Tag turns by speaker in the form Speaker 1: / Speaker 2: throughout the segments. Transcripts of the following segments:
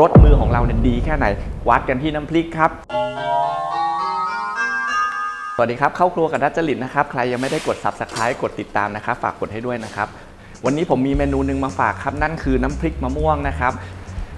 Speaker 1: รสมือของเราเนี่ยดีแค่ไหน วัดกันที่น้ำพริกครับ สวัสดีครับ เข้าครัวกับดัจจริตนะครับ ใครยังไม่ได้กด subscribe กดติดตามนะครับ ฝากกดให้ด้วยนะครับ วันนี้ผมมีเมนูหนึ่งมาฝากครับ นั่นคือน้ำพริกมะม่วงนะครับ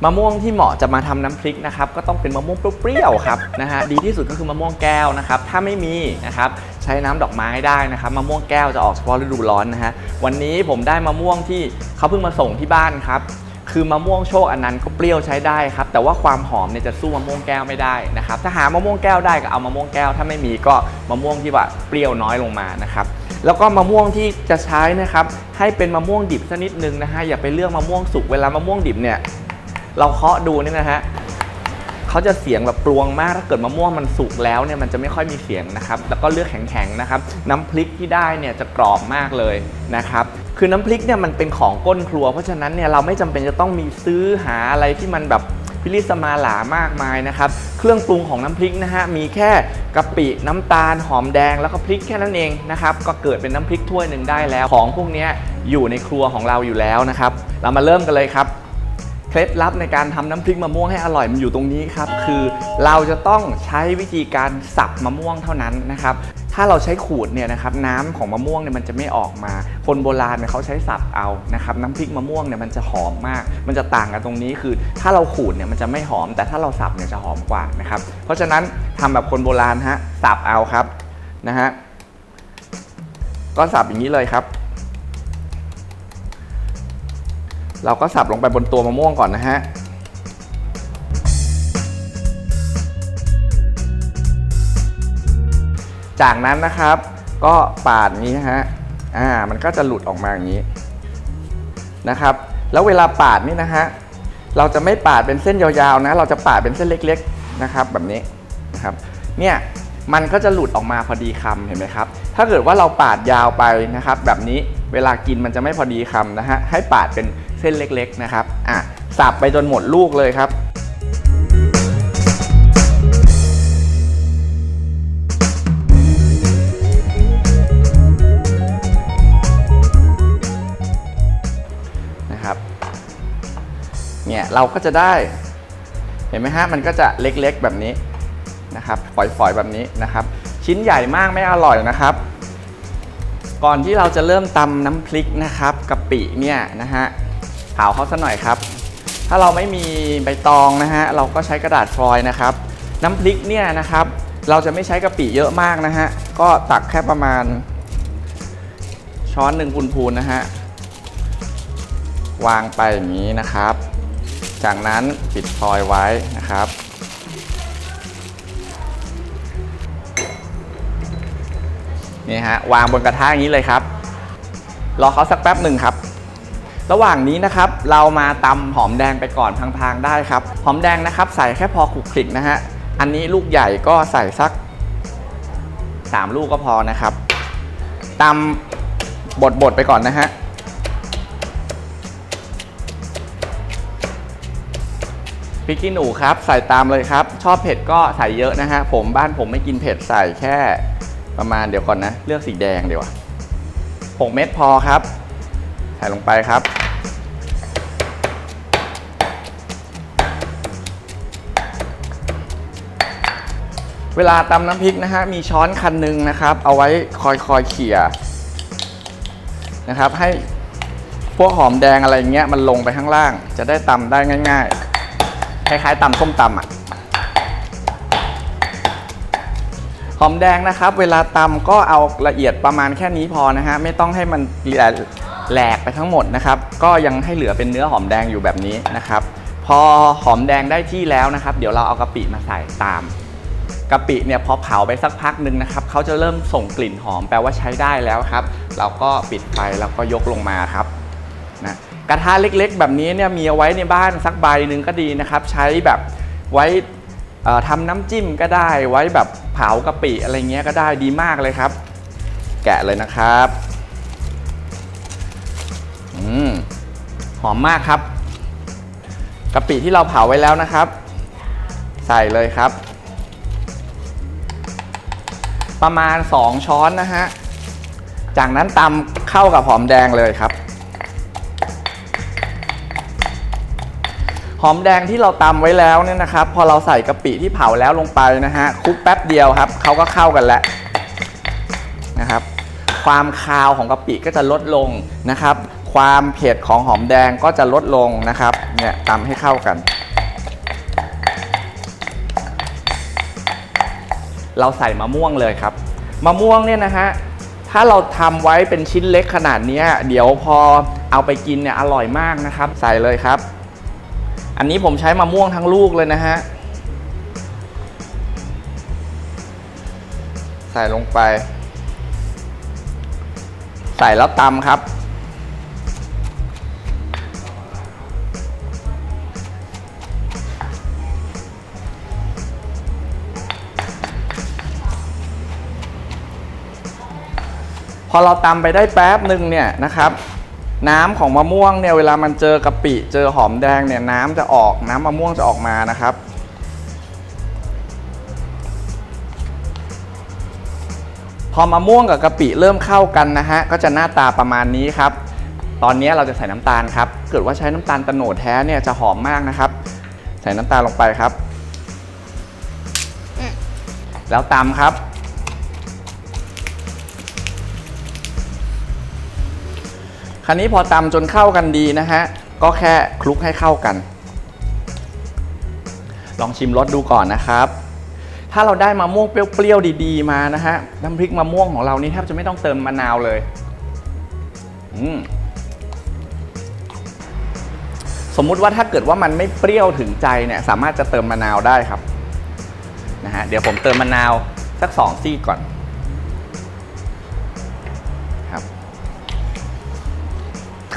Speaker 1: มะม่วงที่เหมาะจะมาทำน้ำพริกนะครับก็ต้องเป็นมะม่วงเปรี้ยวๆครับนะฮะดีที่สุดก็คือมะม่วงแก้วนะครับ ถ้าไม่มีนะครับใช้น้ำดอกไม้ได้นะครับมะม่วงแก้วจะออกเฉพาะฤดูร้อนนะฮะวันนี้ผมได้มะม่วงที่เขาเพิ่งมาส่งที่บ้านครับ คือมะม่วงโชคอันนั้นก็เปรี้ยวใช้ได้ครับ แต่ว่าความหอมเนี่ยจะสู้มะม่วงแก้วไม่ได้นะครับ ถ้าหามะม่วงแก้วได้ก็เอามะม่วงแก้ว ถ้าไม่มีก็มะม่วงที่ว่าเปรี้ยวน้อยลงมานะครับ แล้วก็มะม่วงที่จะใช้นะครับ ให้เป็นมะม่วงดิบสักนิดนึงนะฮะ อย่าไปเลือกมะม่วงสุก เวลามะม่วงดิบเนี่ย เราเคาะดูนี่นะฮะ เขาจะเสียงแบบปรวงมากถ้าเกิดมะม่วงมันสุกแล้วเนี่ยมันจะไม่ค่อยมีเสียงนะครับ แล้วก็เลือกแข็งๆนะครับ น้ำพริกที่ได้เนี่ยจะกรอบมากเลยนะครับคือน้ำพริกเนี่ยมันเป็นของก้นครัว เพราะฉะนั้นเนี่ยเราไม่จำเป็นจะต้องมีซื้อหาอะไรที่มันแบบพิริสมาหลามากมายนะครับ เครื่องปรุงของน้ำพริกนะฮะ มีแค่กะปิน้ำตาล หอมแดงแล้วก็พริกแค่นั้นเองนะครับ ก็เกิดเป็นน้ำพริกถ้วยหนึ่งได้แล้ว ของพวกนี้อยู่ในครัวของเราอยู่แล้วนะครับ เรามาเริ่มกันเลยครับ เคล็ดลับในการทำน้ำพริกมะม่วงให้อร่อยมันอยู่ตรงนี้ครับ คือเราจะต้องใช้วิธีการสับมะม่วงเท่านั้นนะครับ ถ้าเราใช้ขูดเนี่ยนะครับน้ำของมะม่วงเนี่ยมันจะไม่ออกมา คนโบราณเนี่ยเขาใช้สับเอานะครับน้ำพริกมะม่วงเนี่ยมันจะหอมมาก มันจะต่างกันตรงนี้คือ ถ้าเราขูดเนี่ยมันจะไม่หอม แต่ถ้าเราสับเนี่ยจะหอมกว่านะครับเพราะฉะนั้นทำแบบคนโบราณฮะสับเอาครับนะฮะก็สับอย่างนี้เลยครับ เราก็สับลงไปบนตัวมะม่วงก่อนนะฮะจากนั้นนะครับก็ปาดนี้นะฮะ อ่า มันก็จะหลุดออกมาอย่างนี้นะครับ แล้วเวลาปาดนี่นะฮะ เราจะไม่ปาดเป็นเส้นยาวๆนะ เราจะปาดเป็นเส้นเล็กๆนะครับ แบบนี้นะครับ เนี่ย มันก็จะหลุดออกมาพอดีคำเห็นไหมครับ ถ้าเกิดว่าเราปาดยาวไปนะครับ แบบนี้ เวลากินมันจะไม่พอดีคำนะฮะ ให้ปาดเป็น เส้นเล็กๆนะครับอะสับไปจนหมดลูกเลยครับนะครับเนี่ยเราก็จะได้เห็นไหมฮะมันก็จะเล็กๆแบบนี้นะครับฝอยๆแบบนี้นะครับ ชิ้นใหญ่มากไม่อร่อยนะครับ ก่อนที่เราจะเริ่มตำน้ำพริกนะครับกะปิเนี่ยนะฮะ เผาเขาซะหน่อยครับ ถ้าเราไม่มีใบตองนะฮะเราก็ใช้กระดาษฟอยล์นะครับ น้ำพริกเนี่ยนะครับ เราจะไม่ใช้กะปิเยอะมากนะฮะก็ตักแค่ประมาณ ช้อนหนึ่งพูนๆนะฮะวางไปอย่างนี้นะครับ จากนั้นปิดฟอยล์ไว้นะครับนี่ฮะวางบนกระทะอย่างนี้เลยครับ รอเขาสักแป๊บหนึ่งครับ ระหว่างนี้นะครับเรามาตำหอมแดงไปก่อนพางๆได้ครับ หอมแดงนะครับ ใส่แค่พอขลุกคลิกนะฮะอันนี้ลูกใหญ่ก็ใส่สัก 3 ลูกก็พอนะครับตำบดๆไปก่อนนะฮะพริกขี้หนูครับ ใส่ตามเลยครับ ชอบเผ็ดก็ใส่เยอะนะฮะผมบ้านผมไม่กินเผ็ดใส่แค่ประมาณเดี๋ยวก่อนนะ เลือกสีแดงเดี๋ยวา6เม็ดพอครับ ใส่ลงไปครับ เวลาตำน้ำพริกนะฮะ มีช้อนคันหนึ่งนะครับ เอาไว้คอยคอยเขี่ยนะครับ ให้พวกหอมแดงอะไรเงี้ยมันลงไปข้างล่าง จะได้ตำได้ง่าย ๆ คล้ายๆตำส้มตำอะ หอมแดงนะครับ เวลาตำก็เอาละเอียดประมาณแค่นี้พอนะฮะ ไม่ต้องให้มันแหลกไปทั้งหมดนะครับ ก็ยังให้เหลือเป็นเนื้อหอมแดงอยู่แบบนี้นะครับ พอหอมแดงได้ที่แล้วนะครับ เดี๋ยวเราเอากะปิมาใส่ตาม กะปิเนี่ยพอเผาไปสักพักหนึ่งนะครับเขาจะเริ่มส่งกลิ่นหอมแปลว่าใช้ได้แล้วครับ เราก็ปิดไฟแล้วก็ยกลงมาครับนะกระทะเล็กๆ แบบนี้เนี่ยมีเอาไว้ในบ้านสักใบหนึ่งก็ดีนะครับ ใช้แบบไว้ทำน้ำจิ้มก็ได้ ไว้แบบเผากะปิอะไรเงี้ยก็ได้ดีมากเลยครับ แกะเลยนะครับอืมหอมมากครับกะปิที่เราเผาไว้แล้วนะครับ ใส่เลยครับ ประมาณ 2 ช้อนนะฮะ จากนั้นตำเข้ากับหอมแดงเลยครับ หอมแดงที่เราตำไว้แล้วเนี่ยนะครับ พอเราใส่กะปิที่เผาแล้วลงไปนะฮะคลุกแป๊บเดียวครับเขาก็เข้ากันแล้วนะครับความคาวของกะปิก็จะลดลงนะครับ ความเผ็ดของหอมแดงก็จะลดลงนะครับ เนี่ยตำให้เข้ากัน เราใส่มะม่วงเลยครับ มะม่วงเนี่ยนะฮะถ้าเราทำไว้เป็นชิ้นเล็กขนาดนี้เดี๋ยวพอเอาไปกินเนี่ยอร่อยมากนะครับ ใส่เลยครับ อันนี้ผมใช้มะม่วงทั้งลูกเลยนะฮะใส่ลงไป ใส่แล้วตำครับ พอเราตำไปได้แป๊บหนึ่งเนี่ยนะครับน้ำของมะม่วงเนี่ยเวลามันเจอกะปิเจอหอมแดงเนี่ยน้ำจะออกน้ำมะม่วงจะออกมานะครับ พอมะม่วงกับกะปิเริ่มเข้ากันนะฮะก็จะหน้าตาประมาณนี้ครับ ตอนนี้เราจะใส่น้ำตาลครับเกิดว่าใช้น้ำตาลตะโหนดแท้เนี่ยจะหอมมากนะครับ ใส่น้ำตาลลงไปครับ แล้วตำครับ คราวนี้พอตำจนเข้ากันดีนะฮะ ก็แค่คลุกให้เข้ากัน ลองชิมรสดูก่อนนะครับ ถ้าเราได้มะม่วงเปรี้ยวๆดีๆมานะฮะ น้ำพริกมะม่วงของเรานี่แทบจะไม่ต้องเติมมะนาวเลย อืมสมมุติว่าถ้าเกิดว่ามันไม่เปรี้ยวถึงใจเนี่ยสามารถจะเติมมะนาวได้ครับนะฮะเดี๋ยวผมเติมมะนาวสักสองซี่ก่อน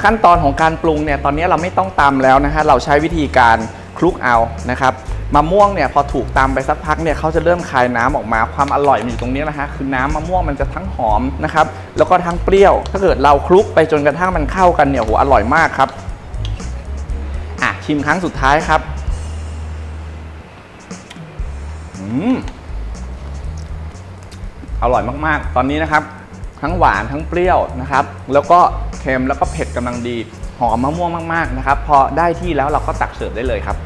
Speaker 1: ขั้นตอนของการปรุงเนี่ยตอนนี้เราไม่ต้องตำแล้วนะฮะเราใช้วิธีการคลุกเอานะครับมะม่วงเนี่ยพอถูกตำไปสักพักเนี่ยเขาจะเริ่มคายน้ำออกมาความอร่อยมันอยู่ตรงนี้นะฮะคือน้ำมะม่วงมันจะทั้งหอมนะครับแล้วก็ทั้งเปรี้ยว ถ้าเกิดเราคลุกไปจนกระทั่งมันเข้ากันเนี่ยโหอร่อยมากครับอะชิมครั้งสุดท้ายครับอืมอร่อยมากๆ ตอนนี้นะครับ ทั้งหวานทั้งเปรี้ยวนะครับ แล้วก็ ค็มแล้วก็เผ็ดกำลังดี หอมมะม่วงมากๆนะครับ พอได้ที่แล้วเราก็ตักเสิร์ฟได้เลยครับ